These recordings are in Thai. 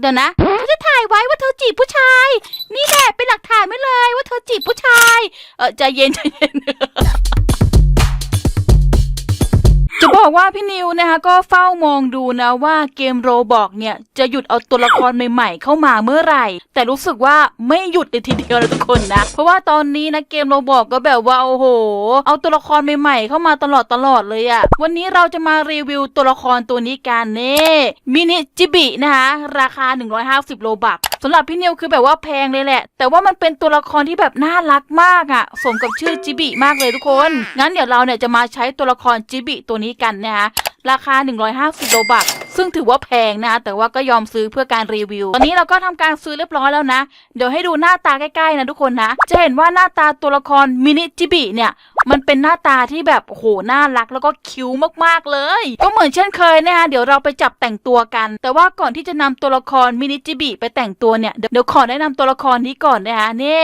เดี๋ยวนะฉันจะถ่ายไว้ว่าเธอจีบผู้ชาย นี่แหละเป็นหลักฐานไว้เลยว่าเธอจีบผู้ชาย เออใจเย็นใจเย็น จะบอกว่าพี่นิวนะคะก็เฝ้ามองดูนะว่าเกมโรบอกเนี่ยจะหยุดเอาตัวละครใหม่ๆเข้ามาเมื่อไหร่ แต่รู้สึกว่าไม่หยุดเลยทีเดียวนะทุกคนนะ เพราะว่าตอนนี้นะเกมโรบอกก็แบบว่าโอ้โห เอาตัวละครใหม่ๆเข้ามาตลอดตลอดเลยอะวันนี้เราจะมารีวิวตัวละครตัวนี้กันเน่มินิจิบินะคะราคา 150 โลบักสำหรับพี่นิวคือแบบว่าแพงเลยแหละ แต่ว่ามันเป็นตัวละครที่แบบน่ารักมากอะสมกับชื่อจิบิมากเลยทุกคนงั้นเดี๋ยวเราเนี่ยจะมาใช้ตัวละครจิบิตัวนี้กันนะคะราคา 150โลบักซึ่งถือว่าแพงนะคะแต่ว่าก็ยอมซื้อเพื่อการรีวิว ตอนนี้เราก็ทำการซื้อเรียบร้อยแล้วนะ เดี๋ยวให้ดูหน้าตาใกล้ๆนะทุกคนนะ จะเห็นว่าหน้าตาตัวละครมินิจิบิเนี่ย มันเป็นหน้าตาที่แบบโหน่ารักแล้วก็คิ้วมากๆเลย ก็เหมือนเช่นเคยนะคะเดี๋ยวเราไปจับแต่งตัวกัน แต่ว่าก่อนที่จะนำตัวละครมินิจิบิไปแต่งตัวเนี่ยเดี๋ยวขอแนะนำตัวละครนี้ก่อนนะคะนี่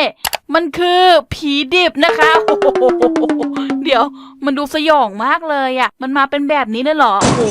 มันคือผีดิบนะคะโอ้โห ดี๋ยว มันดูสยองมากเลยอะ่ะ มันมาเป็นแบบนี้เลยเหรอ โอ้โห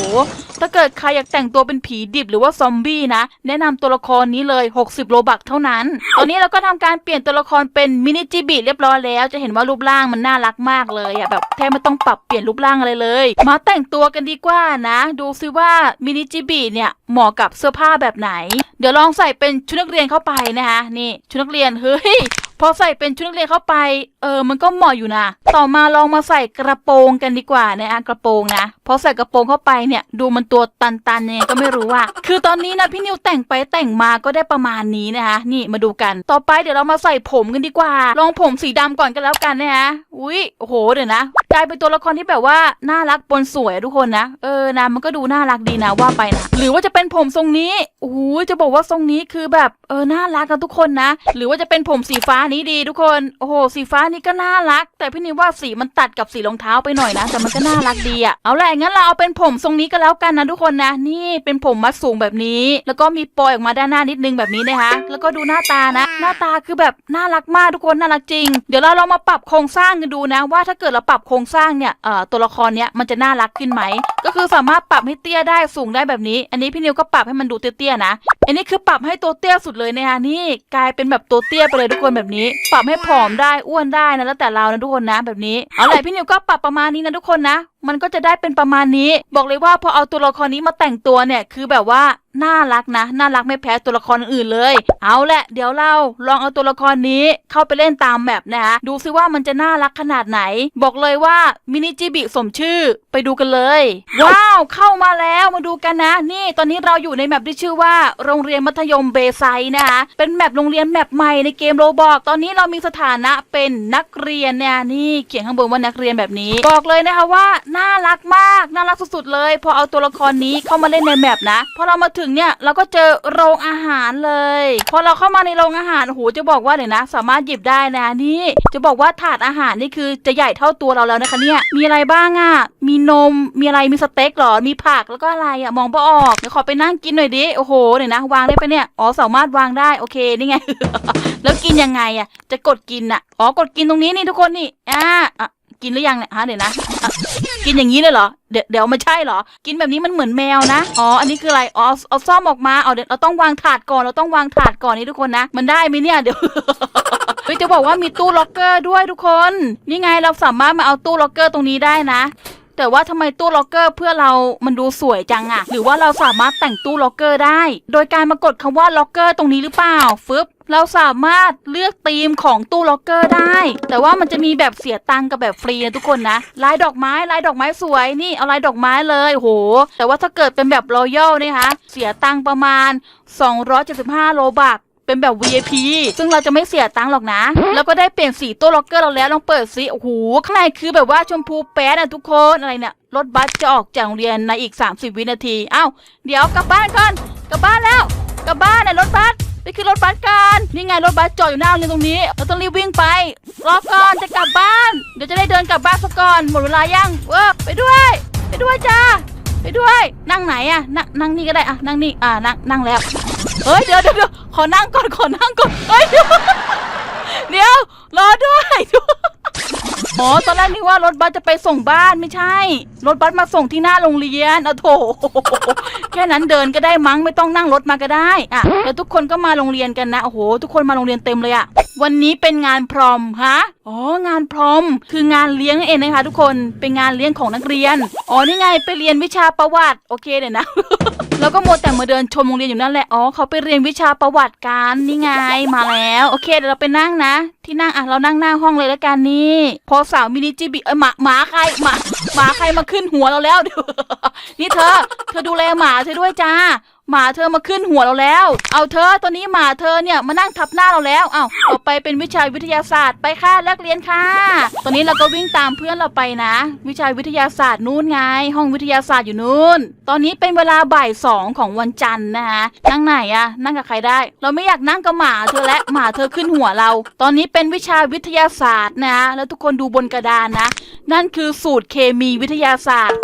ถ้าเกิดใครอยากแต่งตัวเป็นผีดิบหรือว่าซอมบี้นะ แนะนำตัวละครนี้เลย 60 โลบักเท่านั้น ตอนนี้เราก็ทำการเปลี่ยนตัวละครเป็นมินิจิบิเรียบร้อยแล้ว จะเห็นว่ารูปร่างมันน่ารักมากเลยอะ่ะ แบบแทบไม่ต้องปรับเปลี่ยนรูปร่างอะไรเลย มาแต่งตัวกันดีกว่านะ ดูซิว่ามินิจิบิเนี่ยเหมาะกับเสื้อผ้าแบบไหน เดี๋ยวลองใส่เป็นชุดนักเรียนเข้าไปนะคะ นี่ชุดนักเรียน เฮ้ย พอใส่เป็นชุดนักเรียนเข้าไป เออ มันก็เหมาะอยู่นะ ต่อมาลองมาใส่กระโปรงกันดีกว่านะอะกระโปรงนะ พอใส่กระโปรงเข้าไปเนี่ย ดูมันตัวตันๆยังไงก็ไม่รู้อะคือตอนนี้นะพี่นิวแต่งไปแต่งมาก็ได้ประมาณนี้นะคะ นี่มาดูกัน ต่อไปเดี๋ยวเรามาใส่ผมกันดีกว่า ลองผมสีดำก่อนกันแล้วกันนะคะอุ้ยโอ้โหเดี๋ยวนะกลายเป็นตัวละครที่แบบว่าน่ารักปนสวยทุกคนนะ เออนะมันก็ดูน่ารักดีนะว่าไปนะหรือว่าจะเป็นผมทรงนี้โอ้โหจะบอกว่าทรงนี้คือแบบเออน่ารักกันทุกคนนะ หรือว่าจะเป็นผมสีฟ้านี้ดีทุกคนโอ้โหสีฟ้านี้ก็น่ารัก แต่พี่นิวว่าสีมันตัดกับสีรองเท้าไปหน่อยนะ แต่มันก็น่ารักดีอะเอาแหละงั้นเราเอาเป็นผมทรงนี้ก็แล้วกันนะทุกคนนะ นี่เป็นผมมัดสูงแบบนี้ แล้วก็มีปลอยออกมาด้านหน้านิดนึงแบบนี้นะคะ แล้วก็ดูหน้าตานะ หน้าตาคือแบบน่ารักมากทุกคนน่ารักจริง เดี๋ยวเราลองมาปรับโครงสร้างกันดูนะ ว่าถ้าเกิดเราปรับโครงสร้างเนี่ยเอ่อตัวละครเนี้ยมันจะน่ารักขึ้นไหม ก็คือสามารถปรับให้เตี้ยได้สูงได้แบบนี้ อันนี้พี่นิวก็ปรับให้มันดูเตี้ยๆนะ อันนี้คือปรับให้ตัวเตี้ยสุดเลยนะคะนี่กลายเป็นแบบตัวเตี้ยไปเลยทุกคนแบบนี้ ปรับให้ผอมได้อ้วนได้นะแล้วแต่เรานะทุกคนนะแบบนี้เอาลยพี่นิวก็ปรับประมาณนี้นะทุกคนนะมันก็จะได้เป็นประมาณนี้ บอกเลยว่าพอเอาตัวละครนี้มาแต่งตัวเนี่ยคือแบบว่าน่ารักนะ น่ารักไม่แพ้ตัวละครอื่นเลย เอาแหละเดี๋ยวเราลองเอาตัวละครนี้เข้าไปเล่นตามแมปนะคะดูซิว่ามันจะน่ารักขนาดไหน บอกเลยว่ามินิจิบิสมชื่อไปดูกันเลย ว้าวเข้ามาแล้วมาดูกันนะ นี่ตอนนี้เราอยู่ในแมปที่ชื่อว่า โรงเรียนมัธยมเบไซด์นะคะเป็นแมปโรงเรียนแมปใหม่ในเกมโรบอกตอนนี้เรามีสถานะเป็นนักเรียนเนี่ยนี่เขียนข้างบนว่านักเรียนแบบนี้ บอกเลยนะคะว่าน่ารักมากน่ารักสุดๆเลย พอเอาตัวละครนี้เข้ามาเล่นในแมปนะพอเรามาถึงเนี่ยเราก็เจอโรงอาหารเลย พอเราเข้ามาในโรงอาหารโหจะบอกว่าเดี๋ยวนะ สามารถหยิบได้นะนี่ จะบอกว่าถาดอาหารนี่คือจะใหญ่เท่าตัวเราแล้วนะคะเนี่ยมีอะไรบ้างอะมีนมมีอะไรมีสเต็กหรอมีผักแล้วก็อะไรอะมองไม่ออกเดี๋ยวขอไปนั่งกินหน่อยดิโอ้โหเดี๋ยวนะ วางได้ปะเนี่ยอ๋อสามารถวางได้โอเคนี่ไง แล้วกินยังไงอะจะกดกินอะอ๋อกดกินตรงนี้นี่ทุกคนนี่อ่าอะ กินหรือยังเนี่ยฮะเดี๋ยวนะกินอย่างนี้เลยเหรอเดี๋ยวเดี๋ยวไม่ใช่เหรอ กินแบบนี้มันเหมือนแมวนะอ๋ออันนี้คืออะไรอ๋อเอาซ่อมออกมาเอาเดี๋ยวเราต้องวางถาดก่อนเราต้องวางถาดก่อนนี่ทุกคนนะ มันได้ไหมเนี่ยเดี๋ยวเฮ้ยจะบอกว่ามีตู้ล็อกเกอร์ด้วยทุกคน นี่ไงเราสามารถมาเอาตู้ล็อกเกอร์ตรงนี้ได้นะแต่ว่าทำไมตู้ล็อกเกอร์เพื่อเรามันดูสวยจังอะหรือว่าเราสามารถแต่งตู้ล็อกเกอร์ได้ โดยการมากดคำว่าล็อกเกอร์ตรงนี้หรือเปล่าฟึบ เราสามารถเลือกธีมของตู้ล็อกเกอร์ได้ แต่ว่ามันจะมีแบบเสียตังค์กับแบบฟรีนะทุกคนนะลายดอกไม้ลายดอกไม้สวยนี่เอาลายดอกไม้เลยโห แต่ว่าถ้าเกิดเป็นแบบรอยัลนะคะเสียตังค์ประมาณ 275 โลบักเป็นแบบ VIP ซึ่งเราจะไม่เสียตังค์หรอกนะ แล้วก็ได้เปลี่ยนสีตู้ล็อกเกอร์เราแล้วลองเปิดสิโอ้โหข้างในคือแบบว่าชมพูแป๊ดอะทุกคนอะไรเนี่ยรถบัสจะออกจากโรงเรียนในอีก 30 วินาทีเอ้าเดี๋ยวกลับบ้านก่อน กลับบ้านแล้ว กลับบ้านในรถบัส ไปขึ้นรถบัสกันนี่ไงรถบัสจอดอยู่หน้าโรงเรียนตรงนี้ เราต้องรีบวิ่งไป รอก่อนจะกลับบ้าน เดี๋ยวจะได้เดินกลับบ้านซะก่อนหมดเวลายังเออไปด้วย ไปด้วยจ้าไปด้วย นั่งไหนอะนั่งนั่งนี่ก็ได้อะนั่งนี่อ่านั่งนั่งแล้วเฮ้ยเดี๋ยวเดี๋ยวเดี๋ยวขอนั่งก่อนขอนั่งก่อนเฮ้ย เดี๋ยวเดี๋ยว ร อด้วยอ๋อ ตอนแรกนึกว่ารถบัสจะไปส่งบ้านไม่ใช่ รถบัสมาส่งที่หน้าโรงเรียนอาโถ แค่นั้นเดินก็ได้มั้งไม่ต้องนั่งรถมาก็ได้อะแล้วทุกคนก็มาโรงเรียนกันนะโอ้โห ทุกคนมาโรงเรียนเต็มเลยอะวันนี้เป็นงานพรอมฮะอ๋องานพรอม คืองานเลี้ยงเองนะคะ ทุกคนเป็นงานเลี้ยงของนักเรียนอ๋อนี่ไงไปเรียนวิชาประวัติโอเคเดี๋ยวนะ แล้วก็โมวแต่มาเดินชมโรงเรียนอยู่นั่นแหละ อ๋อเขาไปเรียนวิชาประวัติการนี่ไงมาแล้ว โอเคเดี๋ยวเราไปนั่งนะ ที่นั่งอะเรานั่งหน้าห้องเลยแล้วกันนี่ พอสาวมินิจิบิเอ้ยหมาหมาใครหมาหมาใครมาขึ้นหัวเราแล้วเดี๋ยวนี่เธอ เธอดูแลหมาเธอด้วยจ้า หมาเธอมาขึ้นหัวเราแล้ว เอาเธอตัวนี้หมาเธอเนี่ยมานั่งทับหน้าเราแล้ว เอาต่อไปเป็นวิชาวิทยาศาสตร์ไปค่ะแลกเรียนค่ะ ตอนนี้เราก็วิ่งตามเพื่อนเราไปนะ วิชาวิทยาศาสตร์นู่นไง ห้องวิทยาศาสตร์อยู่นู่น ตอนนี้เป็นเวลาบ่ายสองของวันจันทร์นะคะนั่งไหนอะนั่งกับใครได้ เราไม่อยากนั่งกับหมาเธอและหมาเธอขึ้นหัวเรา ตอนนี้เป็นวิชาวิทยาศาสตร์นะ แล้วทุกคนดูบนกระดานนะ นั่นคือสูตรเคมีวิทยาศาสตร์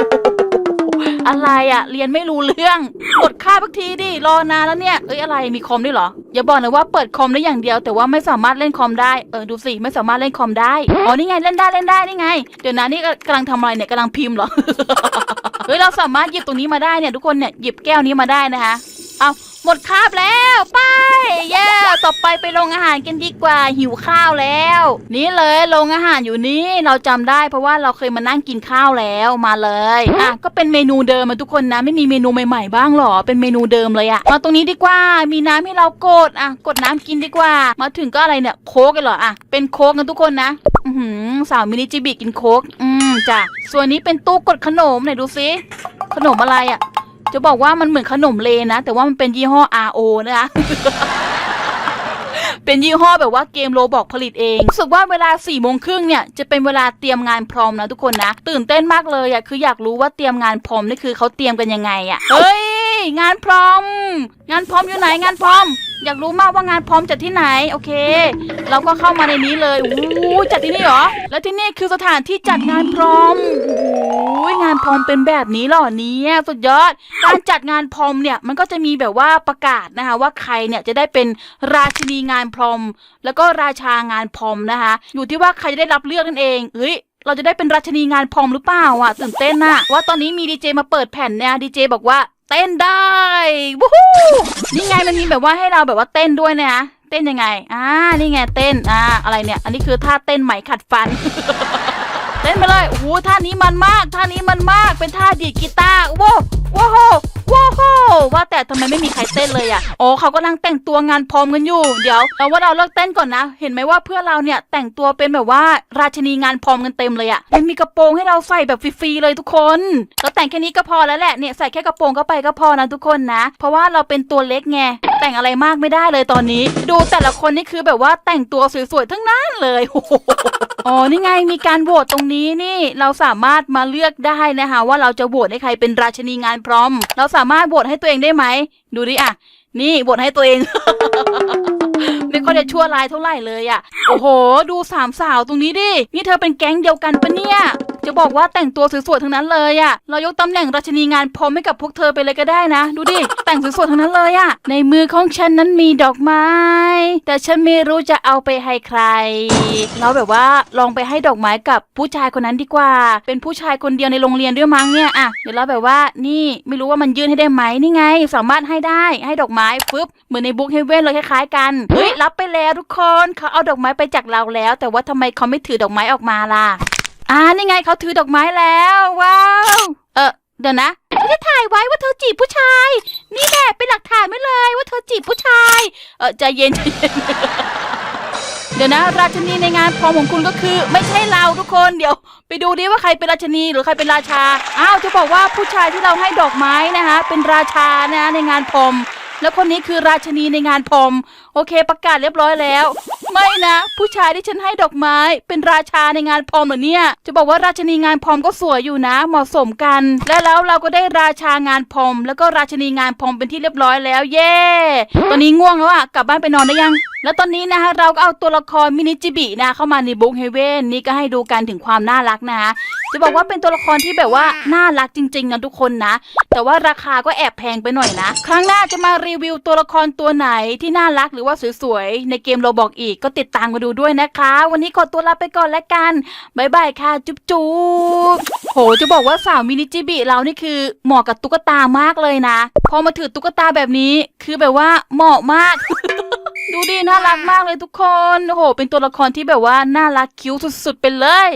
อะไรอะเรียนไม่รู้เรื่อง กดค่าพักทีดิรอนานแล้วเนี่ยเอ้ยอะไรมีคอมด้วยเหรออย่าบอกนะว่าเปิดคอมได้อย่างเดียว แต่ว่าไม่สามารถเล่นคอมได้เออดูสิไม่สามารถเล่นคอมได้อ๋อนี่ไงเล่นได้เล่นได้นี่ไง เดี๋ยวนะนี่กำลังทำอะไรเนี่ยกำลังพิมพ์เหรอเฮ้ยเราสามารถหยิบตรงนี้มาได้เนี่ยทุกคนเนี่ยหยิบแก้วนี้มาได้นะคะเอา หมดคาบแล้วไปเย้ต่อไปไปโรงอาหารกันดีกว่าหิวข้าวแล้ว นี่เลยโรงอาหารอยู่นี่เราจำได้เพราะว่าเราเคยมานั่งกินข้าวแล้วมาเลยอะก็เป็นเมนูเดิมมาทุกคนนะ ไม่มีเมนูใหม่ๆบ้างหรอเป็นเมนูเดิมเลยอะมาตรงนี้ดีกว่า มีน้ำให้เรากดอะกดน้ำกินดีกว่า มาถึงก็อะไรเนี่ยโค้กกันเหรออะเป็นโค้กกันทุกคนนะอือหือสาวมินิจิบิกินโค้กอืมจ้ะส่วนนี้เป็นตู้กดขนมไหนดูซิขนมอะไรอะ จะบอกว่ามันเหมือนขนมเลนะ แต่ว่ามันเป็นยี่ห้อ RO นะคะ เป็นยี่ห้อแบบว่าเกมโรบอกผลิตเองรู้สึกว่าเวลา4ี่โมงครึ่งเนี่ยจะเป็นเวลาเตรียมงานพร้อมนะทุกคนนะ ตื่นเต้นมากเลยอะคืออยากรู้ว่าเตรียมงานพร้อมนี่คือเขาเตรียมกันยังไงอะเฮ้ยงานพร้อม งานพร้อมอยู่ไหนงานพร้อม อยากรู้มากว่างานพร้อมจัดที่ไหน โอเค เราก็เข้ามาในนี้เลยโอ้จัดที่นี่เหรอ แล้วที่นี่คือสถานที่จัดงานพร้อมโอ้ โหงานพรมเป็นแบบนี้หรอเนี่ยสุดยอด การจัดงานพรมเนี่ยมันก็จะมีแบบว่าประกาศนะคะว่าใครเนี่ยจะได้เป็นราชินีงานพรม แล้วก็ราชางานพรมนะคะ อยู่ที่ว่าใครจะได้รับเลือกนั่นเองเฮ้ยเราจะได้เป็นราชนีงานพรมหรือเปล่าอะตื่นเต้นน่ะว่าตอนนี้มีดีเจมาเปิดแผ่นเนี่ยดีเจบอกว่าเต้นได้วู้ฮู้นี่ไงมันมีแบบว่าให้เราแบบว่าเต้นด้วยนะเต้นยังไง อ่า นี่ไงเต้น อ่า อะไรเนี่ย อันนี้คือท่าเต้นไหมขัดฟัน เต้นไปเลยโอ้โหท่านี้มันมากท่านี้มันมากเป็นท่าดีดกีตาร์ว้าวว้าวว้าวว่าแต่ทำไมไม่มีใครเต้นเลยอะอ๋อเขากำลังแต่งตัวงานพร้อมกันอยู่ เดี๋ยวเราว่าเราเลิกเต้นก่อนนะ เห็นไหมว่าเพื่อเราเนี่ยแต่งตัวเป็นแบบว่าราชินีงานพร้อมกันเต็มเลยอะยังมีกระโปรงให้เราใส่แบบฟรีๆเลยทุกคนเราแต่งแค่นี้ก็พอแล้วแหละเนี่ยใส่แค่กระโปรงเข้าไปก็พอนะทุกคนนะ เพราะว่าเราเป็นตัวเล็กไง แต่งอะไรมากไม่ได้เลยตอนนี้ ดูแต่ละคนนี่คือแบบว่าแต่งตัวสวยๆทั้งนั้นเลยอ๋อนี่ไงมีการโหวตตรงนี้นี่เราสามารถมาเลือกได้นะคะว่าเราจะโหวตให้ใครเป็นราชินีงานพร้อม เราสามารถโหวตให้ตัวเองได้ไหม ดูดิอะ นี่โหวตให้ตัวเองไม่ค่อยจะชั่วร้ายเท่าไหร่เลยอะ โอ้โห ดูสามสาวตรงนี้ดิ นี่เธอเป็นแก๊งเดียวกันปะเนี่ย จะบอกว่าแต่งตัวสวยๆทั้งนั้นเลยอะเรายกตำแหน่งราชินีงานพร้อมให้กับพวกเธอไปเลยก็ได้นะ ดูดิ แต่งสวยๆทั้งนั้นเลยอะในมือของฉันนั้นมีดอกไม้ แต่ฉันไม่รู้จะเอาไปให้ใคร เราแบบว่าลองไปให้ดอกไม้กับผู้ชายคนนั้นดีกว่า เป็นผู้ชายคนเดียวในโรงเรียนด้วยมั้งเนี่ยอะเดี๋ยวเราแบบว่านี่ไม่รู้ว่ามันยื่นให้ได้ไหมนี่ไง สามารถให้ได้ให้ดอกไม้ฟึบเหมือนในบุ๊กเฮเว่นเลยคล้ายๆกันเฮ้ยรับไปแล้วทุกคนเขาเอาดอกไม้ไปจากเราแล้ว แต่ว่าทำไมเขาไม่ถือดอกไม้ออกมาล่ะ อ่านี่ไงเขาถือดอกไม้แล้วว้าวเออเดี๋ยวนะฉันจะถ่ายไว้ว่าเธอจีบผู้ชาย นี่แหละเป็นหลักฐานไว้เลยว่าเธอจีบผู้ชายเออใจเย็นใจเย็นเดี๋ยวนะ ราชนีในงานพร้อมของคุณก็คือ ไม่ใช่เราทุกคนเดี๋ยว ไปดูดิว่าใครเป็นราชนีหรือใครเป็นราชาอ้าวจะบอกว่าผู้ชายที่เราให้ดอกไม้นะคะเป็นราชานะในงานพรมแล้วคนนี้คือราชนีในงานพรมโอเค ประกาศเรียบร้อยแล้ว ไม่นะ ผู้ชายที่ฉันให้ดอกไม้ เป็นราชาในงานพรมเหรอเนี่ย จะบอกว่าราชนีงานพรมก็สวยอยู่นะ เหมาะสมกัน และแล้วเราก็ได้ราชางานพรมแล้วก็ราชนีงานพรมเป็นที่เรียบร้อยแล้ว เย่ตอนนี้ง่วงแล้วอะกลับบ้านไปนอนได้ยังแล้วตอนนี้นะคะเราก็เอาตัวละครมินิจิบินะเข้ามาในบุ๊กเฮเว่นนี่ก็ให้ดูกันถึงความน่ารักนะคะจะบอกว่าเป็นตัวละครที่แบบว่าน่ารักจริงๆนะทุกคนนะ แต่ว่าราคาก็แอบแพงไปหน่อยนะ ครั้งหน้าจะมารีวิวตัวละครตัวไหนที่น่ารักหรือว่าสวยๆในเกมโรบอกอีกก็ติดตามมาดูด้วยนะคะ วันนี้ขอตัวลาไปก่อนแล้วกันบายบายค่ะ จุ๊บจุ๊บโหจะบอกว่าสาวมินิจิบิเรานี่คือเหมาะกับตุ๊กตามากเลยนะ พอมาถือตุ๊กตาแบบนี้ คือแบบว่าเหมาะมากดูดิน่ารักมากเลยทุกคน โอ้โห เป็นตัวละครที่แบบว่า น่ารักคิ้วสุด ๆ ไปเลย